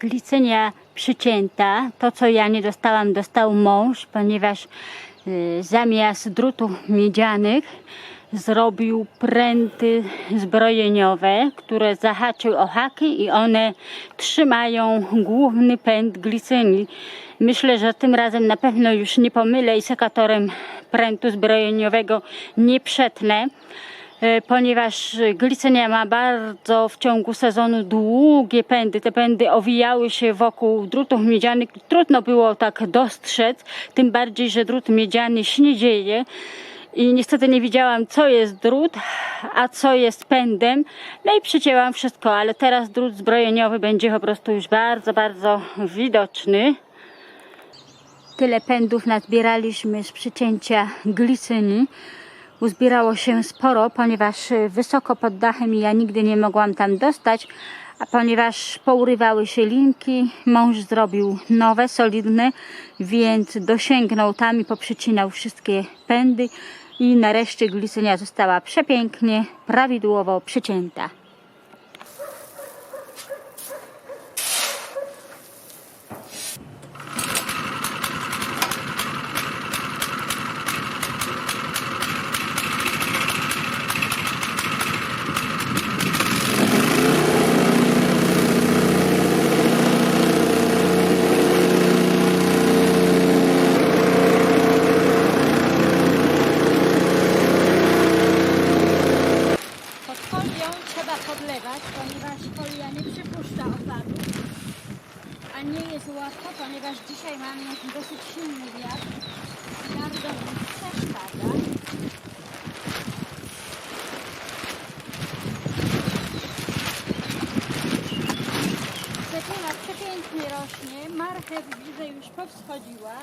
glicynia przycięta. To, co ja nie dostałam, dostał mąż, ponieważ y, zamiast drutów miedzianych zrobił pręty zbrojeniowe, które zahaczył o haki i one trzymają główny pęd glicyni. Myślę, że tym razem na pewno już nie pomylę i sekatorem prętu zbrojeniowego nie przetnę ponieważ glicynia ma bardzo w ciągu sezonu długie pędy. Te pędy owijały się wokół drutów miedzianych. Trudno było tak dostrzec, tym bardziej, że drut miedziany śniedzieje. I niestety nie widziałam, co jest drut, a co jest pędem. No i przycięłam wszystko, ale teraz drut zbrojeniowy będzie po prostu już bardzo, bardzo widoczny. Tyle pędów nazbieraliśmy z przycięcia glicyni. Uzbierało się sporo, ponieważ y, wysoko pod dachem ja nigdy nie mogłam tam dostać, a ponieważ pourywały się linki, mąż zrobił nowe, solidne, więc dosięgnął tam i poprzycinał wszystkie pędy i nareszcie glicynia została przepięknie, prawidłowo przycięta. Pod folią trzeba podlewać, ponieważ folia nie przypuszcza opadu. A nie jest łatwo, ponieważ dzisiaj mamy dosyć silny wiatr. Bardzo przeszkadza. Cetyna przepięknie rośnie, marchew widzę już powschodziła.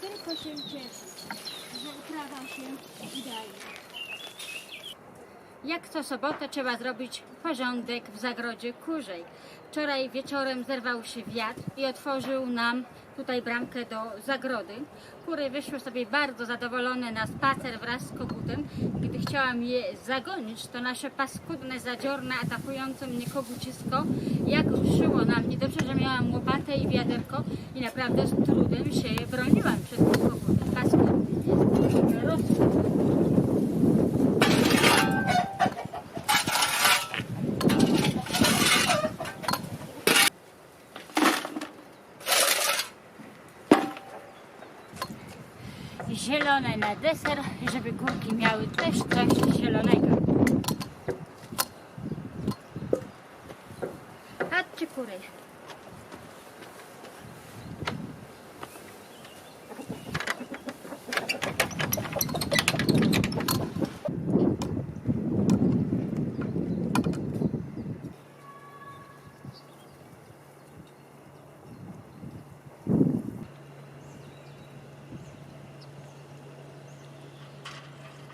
Tylko się cieszyć, że uprawa się udaje. Jak co sobotę trzeba zrobić porządek w zagrodzie kurzej. Wczoraj wieczorem zerwał się wiatr i otworzył nam tutaj bramkę do zagrody. Kury wyszły sobie bardzo zadowolone na spacer wraz z kogutem. Gdy chciałam je zagonić, to nasze paskudne, zadziorne, atakujące mnie kogucisko jak ruszyło na mnie. Dobrze, że miałam łopatę i wiaderko i naprawdę z trudem się broniłam przed tym kogutem. Paskudny jest. Roz- zielone na deser, żeby kurki miały też coś zielonego. Chodźcie kury.